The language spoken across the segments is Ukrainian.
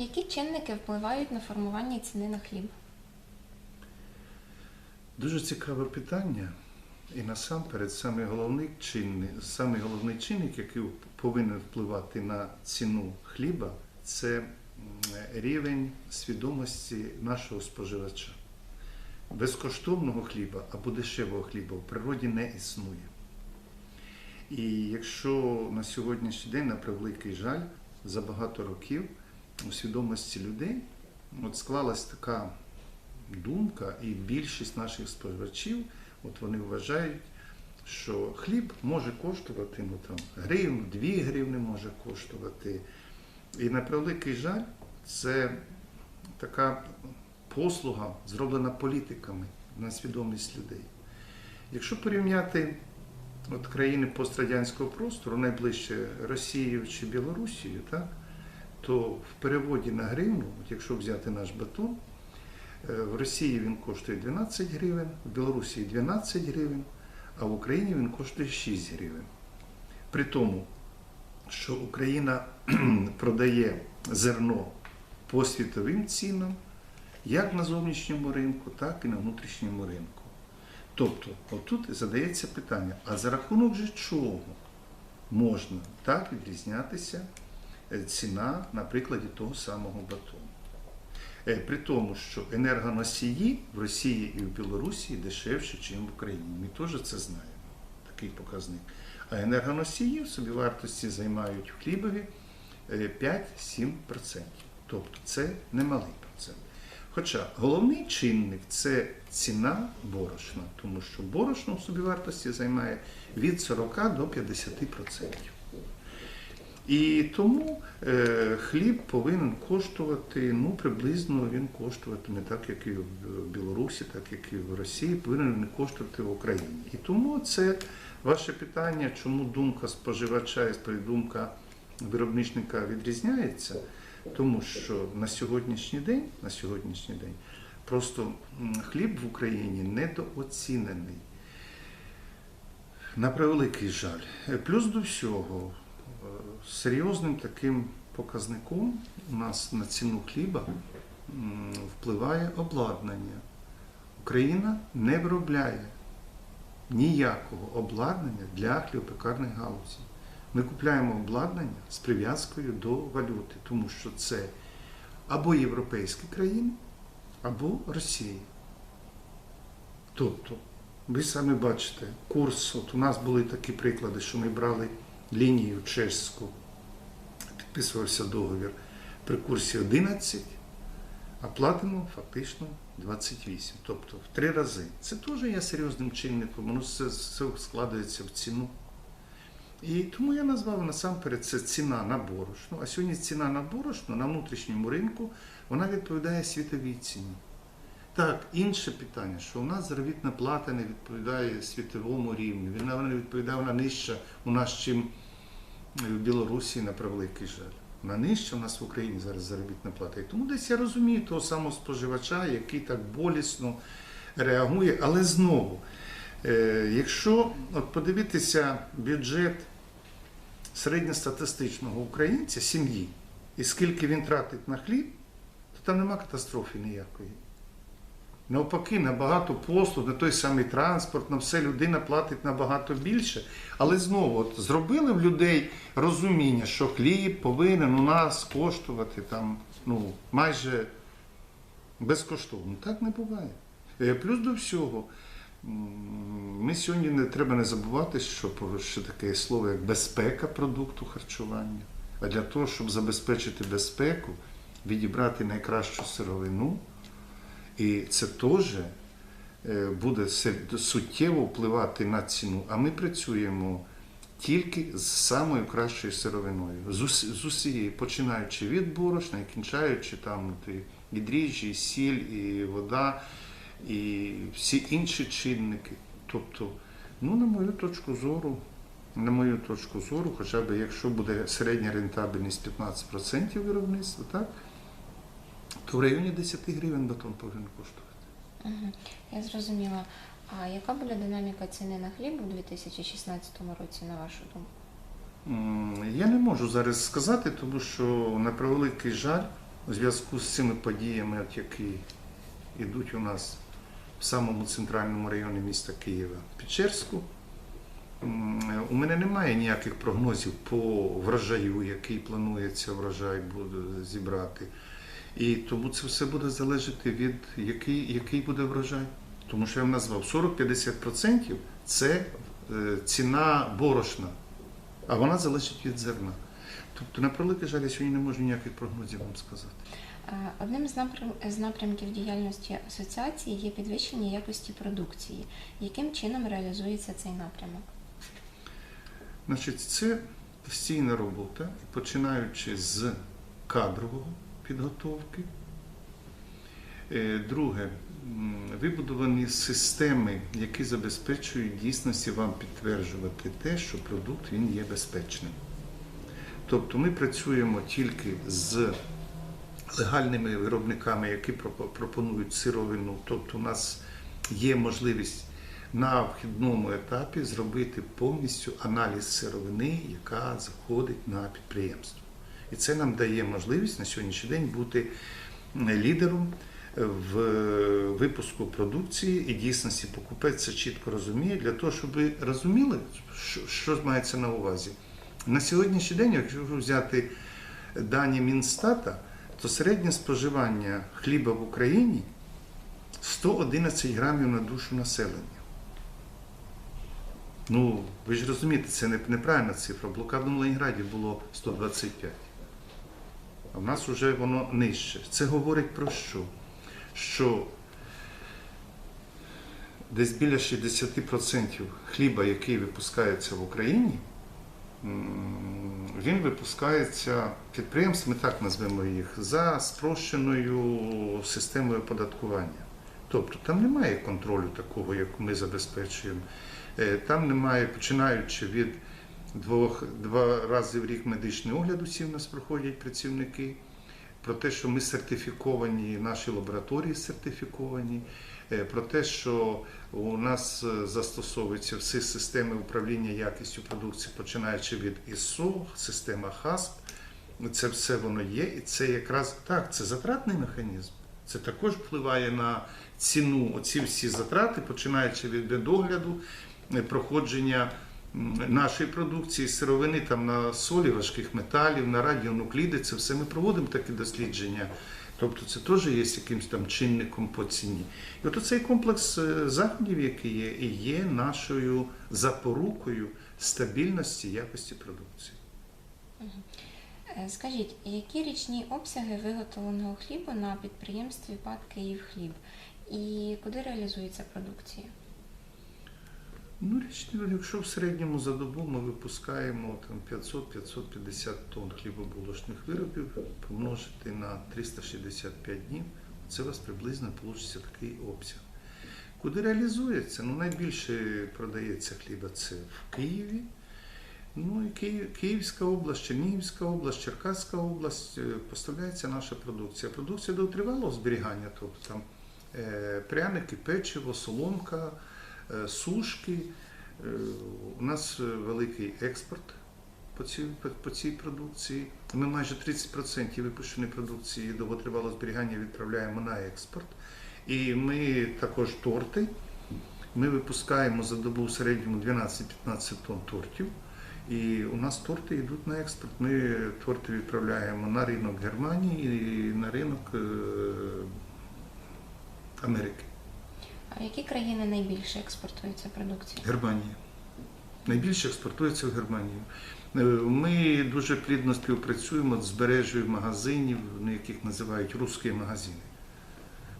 Які чинники впливають на формування ціни на хліб? Дуже цікаве питання. І насамперед самий головний чинник, чинник, який повинен впливати на ціну хліба, це рівень свідомості нашого споживача. Безкоштовного хліба або дешевого хліба в природі не існує. І якщо на сьогоднішній день, на превеликий жаль, за багато років у свідомості людей от склалась така думка, і більшість наших споживачів, от вони вважають, що хліб може коштувати ну, там, гривну, дві гривни може коштувати. І на превеликий жаль, це така послуга, зроблена політиками на свідомість людей. Якщо порівняти от країни пострадянського простору, найближче Росію чи Білорусію, так, то в переводі на гривну, от якщо взяти наш батон, Е, В Росії він коштує 12 гривень, в Білорусі 12 гривень, а в Україні він коштує 6 гривень. При тому, що Україна продає зерно по світовим цінам, як на зовнішньому ринку, так і на внутрішньому ринку. Тобто, отут задається питання: а за рахунок же чого можна так відрізнятися ціна на прикладі того самого батону? Е, При тому, що енергоносії в Росії і в Білорусі дешевше, ніж в Україні. Ми теж це знаємо, такий показник. А енергоносії в собівартості займають в хлібові е, 5-7%. Тобто це немалий процент. Хоча головний чинник це ціна борошна, тому що борошно в собівартості займає від 40 до 50%. І тому е, хліб повинен коштувати, ну приблизно він коштуватиме так, як і в Білорусі, так як і в Росії, повинен він коштувати в Україні. І тому це ваше питання, чому думка споживача і думка виробничника відрізняється, тому що на сьогоднішній день, на сьогоднішній день просто хліб в Україні недооцінений. На превеликий жаль. Е, Плюс до всього, серйозним таким показником у нас на ціну хліба впливає обладнання. Україна не виробляє ніякого обладнання для хлібопекарних галузей. Ми купляємо обладнання з прив'язкою до валюти, тому що це або європейські країни, або Росія. Тобто, ви самі бачите, курс, от у нас були такі приклади, що ми брали лінію чеську, підписувався договір при курсі 11, а платимо фактично 28, тобто в три рази. Це теж є серйозним чинником, воно все, складається в ціну. І тому я назвав насамперед це ціна на борошно. А сьогодні ціна на борошно на внутрішньому ринку вона відповідає світовій ціні. Так, інше питання, що у нас заробітна плата не відповідає світовому рівню. Вона не відповідає, вона нижча у нас, чим в Білорусі на превеликий жаль. Вона нижча у нас в Україні зараз заробітна плата. І тому десь я розумію того самого споживача, який так болісно реагує. Але знову, е, якщо от подивитися бюджет середньостатистичного українця, сім'ї, і скільки він тратить на хліб, то там нема катастрофи ніякої. Навпаки, набагато послуг, на той самий транспорт, на все людина платить набагато більше. Але знову от, зробили в людей розуміння, що хліб повинен у нас коштувати там, ну, майже безкоштовно. Так не буває. Е, Плюс до всього, ми сьогодні не треба не забувати, що що таке слово як безпека продукту харчування. А для того, щоб забезпечити безпеку, відібрати найкращу сировину. І це теж е, буде суттєво впливати на ціну. А ми працюємо тільки з самою кращою сировиною, з, ус, усієї, починаючи від борошна і кінчаючи там і дріжджі, і сіль, і вода, і всі інші чинники. Тобто, ну, на мою точку зору, на мою точку зору, хоча б якщо буде середня рентабельність 15% виробництва, так, то в районі 10 гривень батон повинен коштувати. Угу. Я зрозуміла. А яка буде динаміка ціни на хліб у 2016 році, на вашу думку? Я не можу зараз сказати, тому що на превеликий жаль, у зв'язку з цими подіями, які йдуть у нас в самому центральному районі міста Києва, Печерську, у мене немає ніяких прогнозів по врожаю, який планується врожай буде зібрати. І тому це все буде залежати від який, який буде врожай. Тому що я вам назвав 40-50% це е, ціна борошна, а вона залежить від зерна. Тобто, на превеликий жаль, я сьогодні не можу ніяких прогнозів вам сказати. Е, Одним з з напрямків діяльності асоціації є підвищення якості продукції. Яким чином реалізується цей напрямок? Значить, це постійна робота, починаючи з кадрового підготовки. Е, Друге, вибудовані системи, які забезпечують дійсності вам підтверджувати те, що продукт він є безпечним. Тобто ми працюємо тільки з легальними виробниками, які пропонують сировину. Тобто у нас є можливість на вхідному етапі зробити повністю аналіз сировини, яка заходить на підприємство. І це нам дає можливість на сьогоднішній день бути лідером в випуску продукції і дійсності покупець це чітко розуміє для того, щоб ви розуміли, що, що мається на увазі. На сьогоднішній день, якщо взяти дані Мінстата, то середнє споживання хліба в Україні 111 грамів на душу населення. Ну, ви ж розумієте, це неправильна цифра. В блокадному Ленінграді було 125. А в нас вже воно нижче. Це говорить про що? Що десь біля 60% хліба, який випускається в Україні, він випускається підприємствами, так назвемо їх, за спрощеною системою оподаткування. Тобто там немає контролю такого, як ми забезпечуємо. Е, Там немає, починаючи від двох, два рази в рік медичний огляд усі в нас проходять працівники. Про те, що ми сертифіковані, наші лабораторії сертифіковані, е, про те, що у нас е, застосовуються всі системи управління якістю продукції, починаючи від ISO, система HASP. Це все воно є, і це якраз так, це затратний механізм. Це також впливає на ціну. Оці всі затрати, починаючи від догляду, е, проходження нашої продукції, сировини там на солі, важких металів, на радіонукліди, це все ми проводимо такі дослідження. Тобто це теж є якимось там чинником по ціні. І от цей комплекс е, заходів, який є, і є нашою запорукою стабільності якості продукції. Е, Скажіть, які річні обсяги виготовленого хлібу на підприємстві ПАД «Київхліб» і куди реалізується продукція? Ну, річні, якщо в середньому за добу ми випускаємо 500-550 тонн хлібобулочних виробів, помножити на 365 днів, це у вас приблизно вийде такий обсяг. Куди реалізується? Ну, найбільше продається хліба це в Києві. Ну і Київ, Київська область, Чернігівська область, Черкаська область е, поставляється наша продукція. Продукція до зберігання, тобто там е, пряники, печиво, соломка, сушки. Е, У нас е, великий експорт по цій, по, цій продукції. Ми майже 30% випущеної продукції довготривалого зберігання відправляємо на експорт. І ми також торти. Ми випускаємо за добу в середньому 12-15 тонн тортів. І у нас торти йдуть на експорт. Ми торти відправляємо на ринок Германії і на ринок е, Америки. Які країни найбільше експортується продукція? Германія. Найбільше експортується в Германію. Е, Ми дуже плідно співпрацюємо з мережею магазинів, ну, яких називають русські магазини.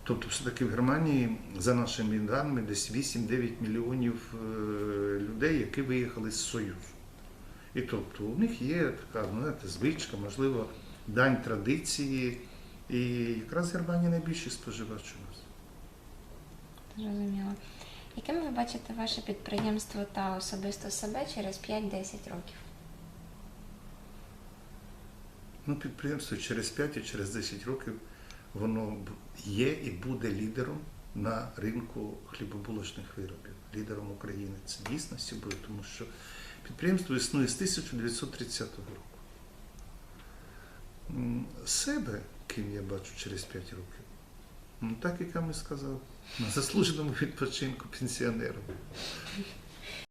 Тобто, все-таки в Германії, за нашими даними, десь 8-9 мільйонів е, людей, які виїхали з Союзу. І тобто у них є така знаєте, звичка, можливо, дань традиції. І якраз Германія найбільший споживач у нас. Зрозуміло. Яким ви бачите ваше підприємство та особисто себе через 5-10 років? Ну, підприємство через 5 і через 10 років воно є і буде лідером на ринку хлібобулочних виробів, лідером України. Це дійсності буде, тому що підприємство існує з 1930 року. Себе ким я бачу через 5 років. Ну так, як я сказав. На заслуженому відпочинку пенсіонеру.